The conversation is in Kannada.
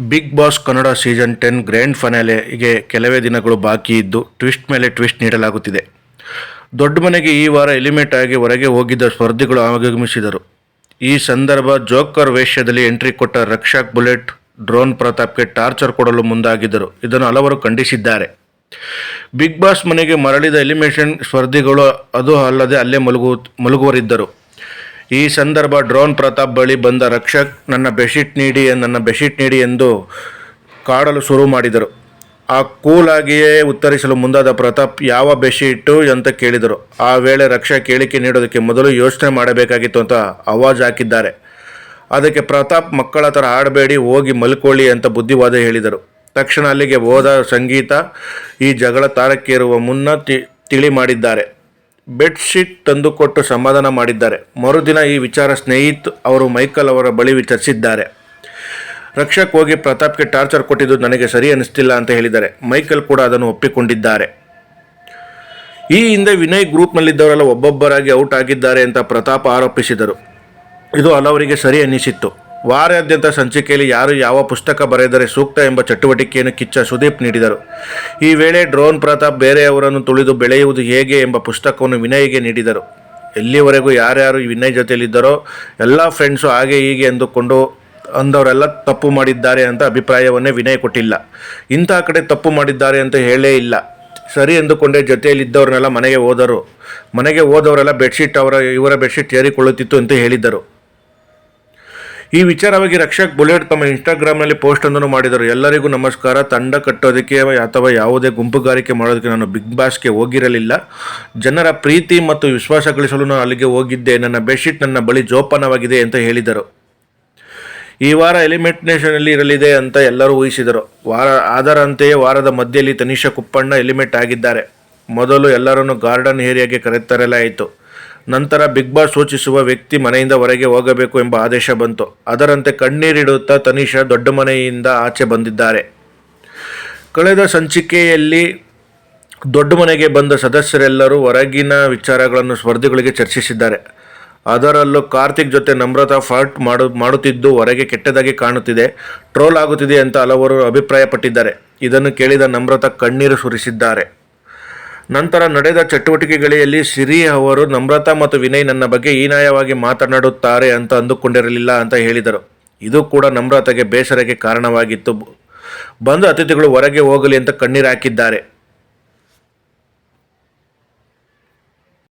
Big boss Kannada season ten grand ಫನಾಲೆಗೆ ಕೆಲವೇ ದಿನಗಳು ಬಾಕಿ ಇದ್ದು ಟ್ವಿಸ್ಟ್ ಮೇಲೆ ಟ್ವಿಸ್ಟ್ ನೀಡಲಾಗುತ್ತಿದೆ. ದೊಡ್ಡ ಮನೆಗೆ ಈ ವಾರ ಎಲಿಮೇಟ್ ಆಗಿ ಹೊರಗೆ ಹೋಗಿದ್ದ ಸ್ಪರ್ಧಿಗಳು ಆಗಮಿಸಿದರು. ಈ ಸಂದರ್ಭ ಜೋಕರ್ ವೇಷ್ಯದಲ್ಲಿ ಎಂಟ್ರಿ ಕೊಟ್ಟ ರಕ್ಷಾಕ್ ಬುಲೆಟ್ ಡ್ರೋನ್ ಪ್ರತಾಪ್ಗೆ ಟಾರ್ಚರ್ ಕೊಡಲು ಮುಂದಾಗಿದ್ದರು. ಇದನ್ನು ಹಲವರು ಖಂಡಿಸಿದ್ದಾರೆ. ಬಿಗ್ ಬಾಸ್ ಮನೆಗೆ ಮರಳಿದ ಎಲಿಮಿನೇಷನ್ ಸ್ಪರ್ಧಿಗಳು ಅದು ಅಲ್ಲದೆ ಅಲ್ಲೇ ಮಲಗು ಮಲಗುವರಿದ್ದರು. ಈ ಸಂದರ್ಭ ಡ್ರೋನ್ ಪ್ರತಾಪ್ ಬಳಿ ಬಂದ ರಕ್ಷಕ್ ನನ್ನ ಬೆಡ್ಶೀಟ್ ನೀಡಿ, ನನ್ನ ಬೆಡ್ಶೀಟ್ ನೀಡಿ ಎಂದು ಕಾಡಲು ಶುರು ಮಾಡಿದರು. ಆ ಕೂಲಾಗಿಯೇ ಉತ್ತರಿಸಲು ಮುಂದಾದ ಪ್ರತಾಪ್, ಯಾವ ಬೆಡ್ಶೀಟು? ಅಂತ ಕೇಳಿದರು. ಆ ವೇಳೆ ರಕ್ಷಕ್ ಹೇಳಿಕೆ ನೀಡೋದಕ್ಕೆ ಮೊದಲು ಯೋಚನೆ ಮಾಡಬೇಕಾಗಿತ್ತು ಅಂತ ಅವಾಜ್ ಹಾಕಿದ್ದಾರೆ. ಅದಕ್ಕೆ ಪ್ರತಾಪ್, ಮಕ್ಕಳ ಥರ ಆಡಬೇಡಿ ಹೋಗಿ ಮಲ್ಕೊಳ್ಳಿ ಅಂತ ಬುದ್ಧಿವಾದ ಹೇಳಿದರು. ತಕ್ಷಣ ಅಲ್ಲಿಗೆ ಹೋದ ಸಂಗೀತ ಈ ಜಗಳ ತಾರಕ್ಕೇರುವ ಮುನ್ನ ತಿಳಿ ಮಾಡಿದ್ದಾರೆ. ಬೆಡ್ಶೀಟ್ ತಂದುಕೊಟ್ಟು ಸಮಾಧಾನ ಮಾಡಿದ್ದಾರೆ. ಮರುದಿನ ಈ ವಿಚಾರ ಸ್ನೇಹಿತ್ ಅವರು ಮೈಕಲ್ ಅವರ ಬಳಿ ವಿಚಾರಿಸಿದ್ದಾರೆ. ರಕ್ಷಕ್ ಹೋಗಿ ಪ್ರತಾಪ್ಗೆ ಟಾರ್ಚರ್ ಕೊಟ್ಟಿದ್ದು ನನಗೆ ಸರಿ ಅನಿಸ್ತಿಲ್ಲ ಅಂತ ಹೇಳಿದ್ದಾರೆ. ಮೈಕಲ್ ಕೂಡ ಅದನ್ನು ಒಪ್ಪಿಕೊಂಡಿದ್ದಾರೆ. ಈ ಹಿಂದೆ ವಿನಯ್ ಗ್ರೂಪ್ನಲ್ಲಿದ್ದವರೆಲ್ಲ ಒಬ್ಬೊಬ್ಬರಾಗಿ ಔಟ್ ಆಗಿದ್ದಾರೆ ಅಂತ ಪ್ರತಾಪ್ ಆರೋಪಿಸಿದರು. ಇದು ಹಲವರಿಗೆ ಸರಿ ಅನ್ನಿಸಿತ್ತು ವಾರಾದ್ಯಂತ ಸಂಚಿಕೆಯಲ್ಲಿ ಯಾರು ಯಾವ ಪುಸ್ತಕ ಬರೆದರೆ ಸೂಕ್ತ ಎಂಬ ಚಟುವಟಿಕೆಯನ್ನು ಕಿಚ್ಚ ಸುದೀಪ್ ನೀಡಿದರು. ಈ ವೇಳೆ ಡ್ರೋನ್ ಪ್ರತಾಪ್ ಬೇರೆಯವರನ್ನು ತುಳಿದು ಬೆಳೆಯುವುದು ಹೇಗೆ ಎಂಬ ಪುಸ್ತಕವನ್ನು ವಿನಯ್ಗೆ ನೀಡಿದರು. ಎಲ್ಲಿವರೆಗೂ ಯಾರ್ಯಾರು ವಿನಯ್ ಜೊತೆಯಲ್ಲಿದ್ದರೋ ಎಲ್ಲ ಫ್ರೆಂಡ್ಸು ಹಾಗೆ ಹೀಗೆ ಎಂದುಕೊಂಡು ಅಂದವರೆಲ್ಲ ತಪ್ಪು ಮಾಡಿದ್ದಾರೆ ಅಂತ ಅಭಿಪ್ರಾಯವನ್ನೇ ವಿನಯ್ ಕೊಟ್ಟಿಲ್ಲ. ಇಂಥ ಕಡೆ ತಪ್ಪು ಮಾಡಿದ್ದಾರೆ ಅಂತ ಹೇಳೇ ಇಲ್ಲ. ಸರಿ ಎಂದುಕೊಂಡೇ ಜೊತೆಯಲ್ಲಿದ್ದವ್ರನ್ನೆಲ್ಲ ಮನೆಗೆ ಹೋದರು. ಮನೆಗೆ ಹೋದವರೆಲ್ಲ ಬೆಡ್ಶೀಟ್ ಅವರ ಇವರ ಬೆಡ್ಶೀಟ್ ಏರಿಕೊಳ್ಳುತ್ತಿತ್ತು ಅಂತ ಹೇಳಿದ್ದರು. ಈ ವಿಚಾರವಾಗಿ ರಕ್ಷಕ್ ಬುಲೆಟ್ ತಮ್ಮ ಇನ್ಸ್ಟಾಗ್ರಾಮ್ನಲ್ಲಿ ಪೋಸ್ಟ್ ಒಂದನ್ನು ಮಾಡಿದರು. ಎಲ್ಲರಿಗೂ ನಮಸ್ಕಾರ. ತಂಡ ಕಟ್ಟೋದಕ್ಕೆ ಅಥವಾ ಯಾವುದೇ ಗುಂಪುಗಾರಿಕೆ ಮಾಡೋದಕ್ಕೆ ನಾನು ಬಿಗ್ ಬಾಸ್ಗೆ ಹೋಗಿರಲಿಲ್ಲ. ಜನರ ಪ್ರೀತಿ ಮತ್ತು ವಿಶ್ವಾಸ ಗಳಿಸಲು ನಾನು ಅಲ್ಲಿಗೆ ಹೋಗಿದ್ದೆ. ನನ್ನ ಬೆಡ್ಶೀಟ್ ನನ್ನ ಬಳಿ ಜೋಪಾನವಾಗಿದೆ ಅಂತ ಹೇಳಿದರು. ಈ ವಾರ ಎಲಿಮಿನೇಷನಲ್ಲಿ ಇರಲಿದೆ ಅಂತ ಎಲ್ಲರೂ ಊಹಿಸಿದರು. ವಾರ ಅದರಂತೆಯೇ ವಾರದ ಮಧ್ಯದಲ್ಲಿ ತನಿಷಾ ಕುಪ್ಪಣ್ಣ ಎಲಿಮಿನೇಟ್ ಆಗಿದ್ದಾರೆ. ಮೊದಲು ಎಲ್ಲರನ್ನು ಗಾರ್ಡನ್ ಏರಿಯಾಗೆ ಕರೆತರಲಾಯಿತು. ನಂತರ ಬಿಗ್ ಬಾಸ್ ಸೂಚಿಸುವ ವ್ಯಕ್ತಿ ಮನೆಯಿಂದ ಹೊರಗೆ ಹೋಗಬೇಕು ಎಂಬ ಆದೇಶ ಬಂತು. ಅದರಂತೆ ಕಣ್ಣೀರಿಡುತ್ತಾ ತನಿಷಾ ದೊಡ್ಡ ಮನೆಯಿಂದ ಆಚೆ ಬಂದಿದ್ದಾರೆ. ಕಳೆದ ಸಂಚಿಕೆಯಲ್ಲಿ ದೊಡ್ಡ ಮನೆಗೆ ಬಂದ ಸದಸ್ಯರೆಲ್ಲರೂ ಹೊರಗಿನ ವಿಚಾರಗಳನ್ನು ಸ್ಪರ್ಧಿಗಳಿಗೆ ಚರ್ಚಿಸಿದ್ದಾರೆ. ಅದರಲ್ಲೂ ಕಾರ್ತಿಕ್ ಜೊತೆ ನಮ್ರತಾ ಫಾಲ್ಟ್ ಮಾಡು, ಮಾಡುತ್ತಿದ್ದು ಹೊರಗೆ ಕೆಟ್ಟದಾಗಿ ಕಾಣುತ್ತಿದೆ, ಟ್ರೋಲ್ ಆಗುತ್ತಿದೆ ಅಂತ ಹಲವರು ಅಭಿಪ್ರಾಯಪಟ್ಟಿದ್ದಾರೆ. ಇದನ್ನು ಕೇಳಿದ ನಮ್ರತಾ ಕಣ್ಣೀರು ಸುರಿಸಿದ್ದಾರೆ. ನಂತರ ನಡೆದ ಚಟುವಟಿಕೆಗಳಲ್ಲಿ ಸಿರಿ ಅವರು ನಮ್ರತಾ ಮತ್ತು ವಿನಯ್ ನನ್ನ ಬಗ್ಗೆ ಹೀನಾಯವಾಗಿ ಮಾತನಾಡುತ್ತಾರೆ ಅಂತ ಅಂದುಕೊಂಡಿರಲಿಲ್ಲ ಅಂತ ಹೇಳಿದರು. ಇದು ಕೂಡ ನಮ್ರತೆಗೆ ಬೇಸರಕ್ಕೆ ಕಾರಣವಾಗಿತ್ತು. ಬಂದು ಅತಿಥಿಗಳು ಹೊರಗೆ ಹೋಗಲಿ ಅಂತ ಕಣ್ಣೀರು ಹಾಕಿದ್ದಾರೆ.